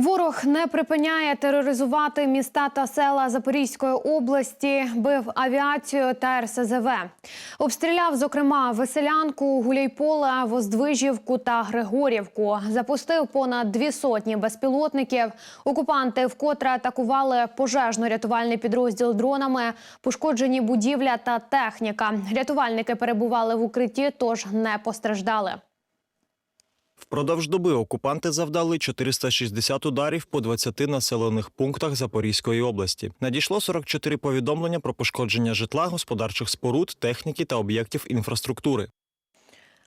Ворог не припиняє тероризувати міста та села Запорізької області, бив авіацію та РСЗВ. Обстріляв, зокрема, Веселянку, Гуляйполе, Воздвижівку та Григорівку. Запустив понад дві сотні безпілотників. Окупанти вкотре атакували пожежно-рятувальний підрозділ дронами, пошкоджені будівля та техніка. Рятувальники перебували в укритті, тож не постраждали. Впродовж доби окупанти завдали 460 ударів по 20 населених пунктах Запорізької області. Надійшло 44 повідомлення про пошкодження житла, господарчих споруд, техніки та об'єктів інфраструктури.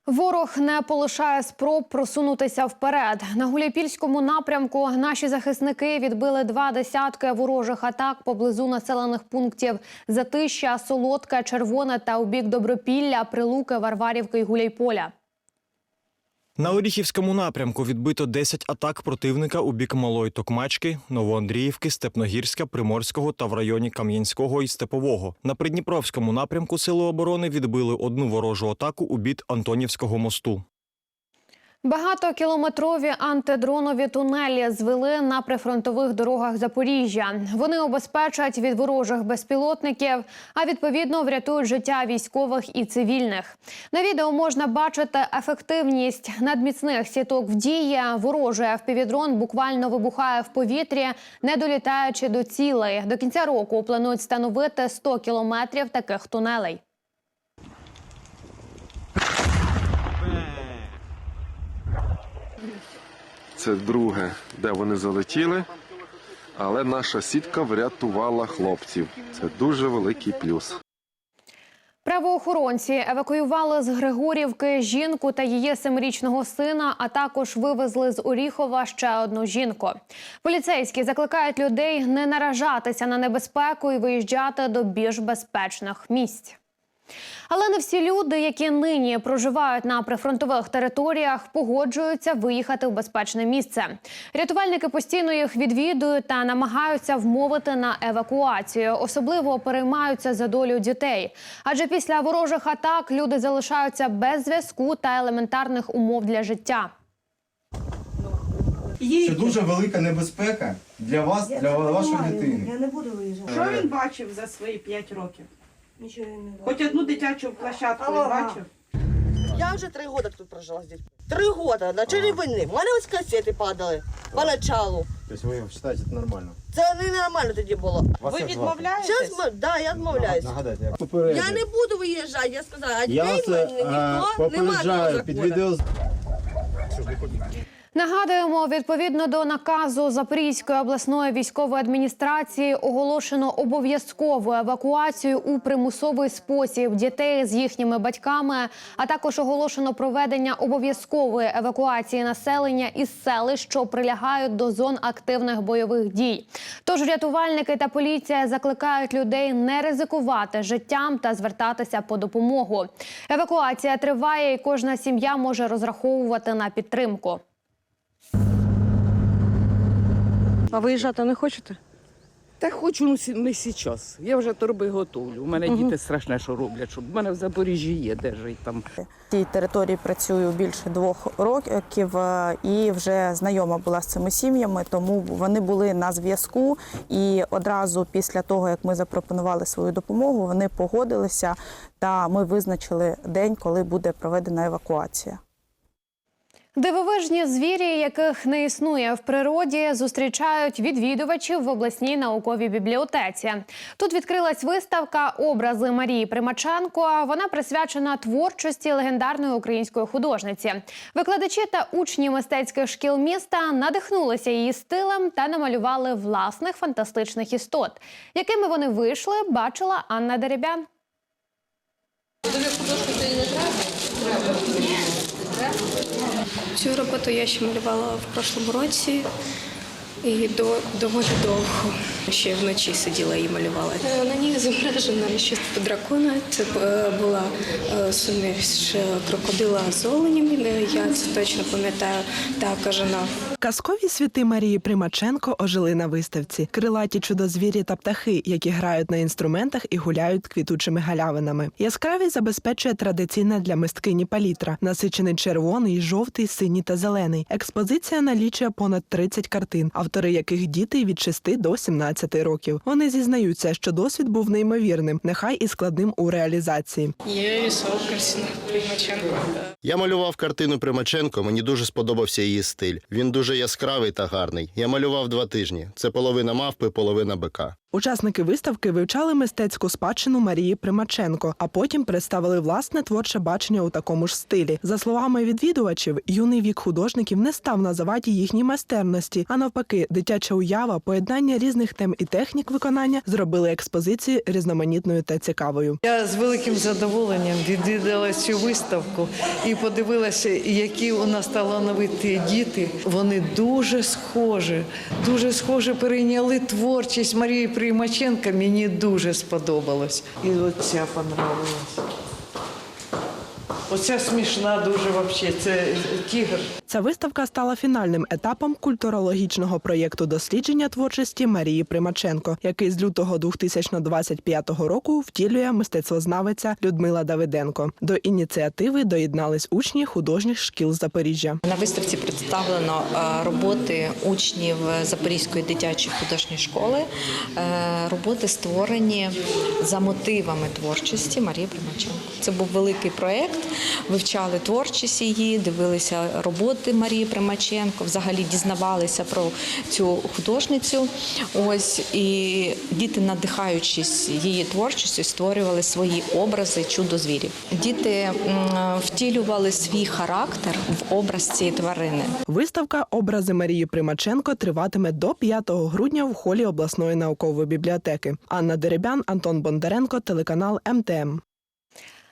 Ворог не полишає спроб просунутися вперед. На Гуляйпільському напрямку наші захисники відбили два десятки ворожих атак поблизу населених пунктів Затища, Солодка, Червоне та у бік Добропілля, Прилуки, Варварівки і Гуляйполя. На Оріхівському напрямку відбито 10 атак противника у бік Малої Токмачки, Новоандріївки, Степногірська, Приморського та в районі Кам'янського і Степового. На Придніпровському напрямку Сили оборони відбили одну ворожу атаку у бід Антонівського мосту. Багатокілометрові антидронові тунелі звели на прифронтових дорогах Запоріжжя. Вони обезпечать від ворожих безпілотників, а відповідно врятують життя військових і цивільних. На відео можна бачити ефективність надміцних сіток в дії. Ворожий FPV-дрон буквально вибухає в повітрі, не долітаючи до цілей. До кінця року планують встановити 100 кілометрів таких тунелей. Це друге, де вони залетіли. Але наша сітка врятувала хлопців. Це дуже великий плюс. Правоохоронці евакуювали з Григорівки жінку та її семирічного сина, а також вивезли з Оріхова ще одну жінку. Поліцейські закликають людей не наражатися на небезпеку і виїжджати до більш безпечних місць. Але не всі люди, які нині проживають на прифронтових територіях, погоджуються виїхати в безпечне місце. Рятувальники постійно їх відвідують та намагаються вмовити на евакуацію. Особливо переймаються за долю дітей. Адже після ворожих атак люди залишаються без зв'язку та елементарних умов для життя. Це дуже велика небезпека для вас, для вашої дитини. Я не буду виїжджати. Що він бачив за свої 5 років? Нічого я не бачу. Хоч одну дитячу площадку Ага. бачив? Я вже три роки тут прожила з дітьми. Три роки, на чорній війни. В мене ось касети падали поначалу. Тобто ви вважаєте, це нормально? Це ненормально тоді було. Вас Ви як звати? відмовляєтесь? Зараз да, я відмовляюсь. Нагадайте, як Я не буду виїжджати, я сказала, а Я дітей вас в мене е, ніхто не має попереджаю під відео. Нагадуємо, відповідно до наказу Запорізької обласної військової адміністрації оголошено обов'язкову евакуацію у примусовий спосіб дітей з їхніми батьками, а також оголошено проведення обов'язкової евакуації населення із селищ, що прилягають до зон активних бойових дій. Тож рятувальники та поліція закликають людей не ризикувати життям та звертатися по допомогу. Евакуація триває, і кожна сім'я може розраховувати на підтримку. А виїжджати не хочете? Та хочу ну, сі- не зараз. Я вже торби готовлю. У мене діти страшне, що роблять, щоб в мене в Запоріжжі є, де жити там. цій території працюю більше двох років е, і вже знайома була з цими сім'ями, тому вони були на зв'язку. І одразу після того, як ми запропонували свою допомогу, вони погодилися та ми визначили день, коли буде проведена евакуація. Дивовижні звірі, яких не існує в природі, зустрічають відвідувачів в обласній науковій бібліотеці. Тут відкрилась виставка Образи Марії Примаченко. Вона присвячена творчості легендарної української художниці. Викладачі та учні мистецьких шкіл міста надихнулися її стилем та намалювали власних фантастичних істот. Якими вони вийшли, бачила Анна Деребян. Цю роботу я ще малювала в прошлому році і до, доволі довго. Ще вночі сиділа і малювала. Е, На ній зображено щось дракона. Це е, була е, суміш крокодила з оленем. Е, Я це точно пам'ятаю та кажана. Казкові світи Марії Примаченко ожили на виставці. Крилаті чудозвірі та птахи, які грають на інструментах і гуляють квітучими галявинами. Яскравість забезпечує традиційна для мисткині палітра, насичений червоний, жовтий, синій та зелений. Експозиція налічує понад 30 картин, автори яких діти від 6 до 17 років. Вони зізнаються, що досвід був неймовірним, нехай і складним у реалізації. Я рисував картину Примаченко. Я малював картину Примаченко. Мені дуже сподобався її стиль. Він дуже яскравий та гарний. Я малював два тижні. Це половина мавпи, половина бика. Учасники виставки вивчали мистецьку спадщину Марії Примаченко, а потім представили власне творче бачення у такому ж стилі. За словами відвідувачів, юний вік художників не став на заваді їхній майстерності, а навпаки, дитяча уява, поєднання різних тем і технік виконання зробили експозицію різноманітною та цікавою. Я з великим задоволенням відвідала цю виставку і подивилася, які у нас талановиті діти. Вони дуже схожі, дуже схоже перейняли творчість Марії Примаченка. Мені дуже сподобалось. І оця понравилась. Оця смішна дуже взагалі. Це тігр. Ця виставка стала фінальним етапом культурологічного проєкту дослідження творчості Марії Примаченко, який з лютого 2025 року втілює мистецтвознавиця Людмила Давиденко. До ініціативи доєднались учні художніх шкіл Запоріжжя. На виставці представлено е, роботи учнів Запорізької дитячої художньої школи. Е, Роботи створені за мотивами творчості Марії Примаченко. Це був великий проєкт. Вивчали творчість її, дивилися роботи Марії Примаченко, взагалі дізнавалися про цю художницю. Ось і діти, надихаючись її творчістю, створювали свої образи чудо-звірів. Діти втілювали свій характер в образ цієї тварини. Виставка Образи Марії Примаченко триватиме до 5 грудня в холі обласної наукової бібліотеки. Анна Деребян, Антон Бондаренко, телеканал МТМ.